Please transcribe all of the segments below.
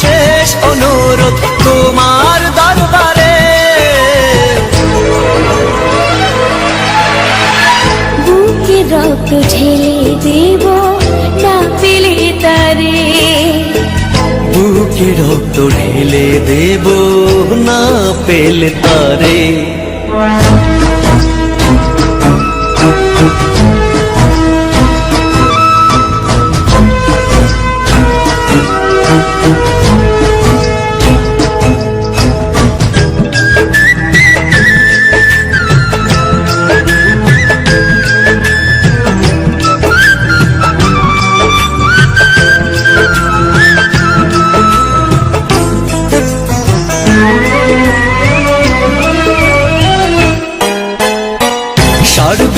শেষ অনুরোধ তোমার দরবারে। বুকে রক্ত ঢেলে দেব না পেলে তারে। বুকে রক্ত ঢেলে দেব না পেলে তারে।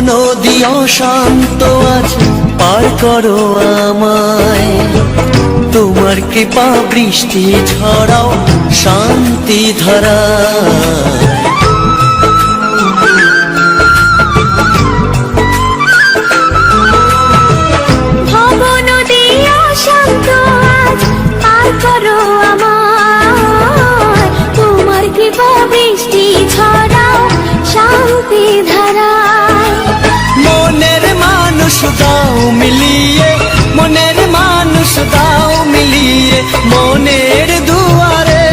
নদী অশান্ত আজ পার করো আমায়। তোমার কৃপা বৃষ্টি ঝরাও শান্তি ধারা। মনের দুয়ারে।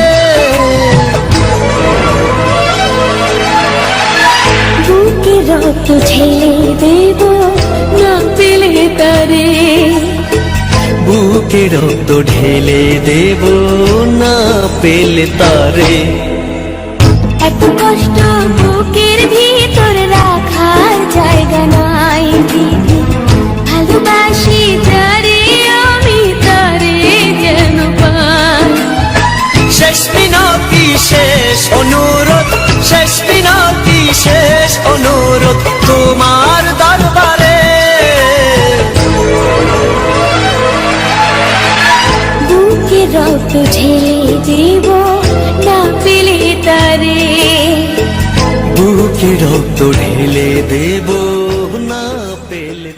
বুকে রক্ত ঢেলে দেব না পেলে তারে। বুকে রক্ত ঢেলে দেব না পেলে তারে। এত কষ্ট বুকের ভিতর রাখার জায়গা নাই ভালোবাসি যারে অনুরোধ তোমার দরবারে। বুকে রক্ত ঢেলে দেব না পেলে তারে। বুকে রক্ত ঢেলে দেব না পেলে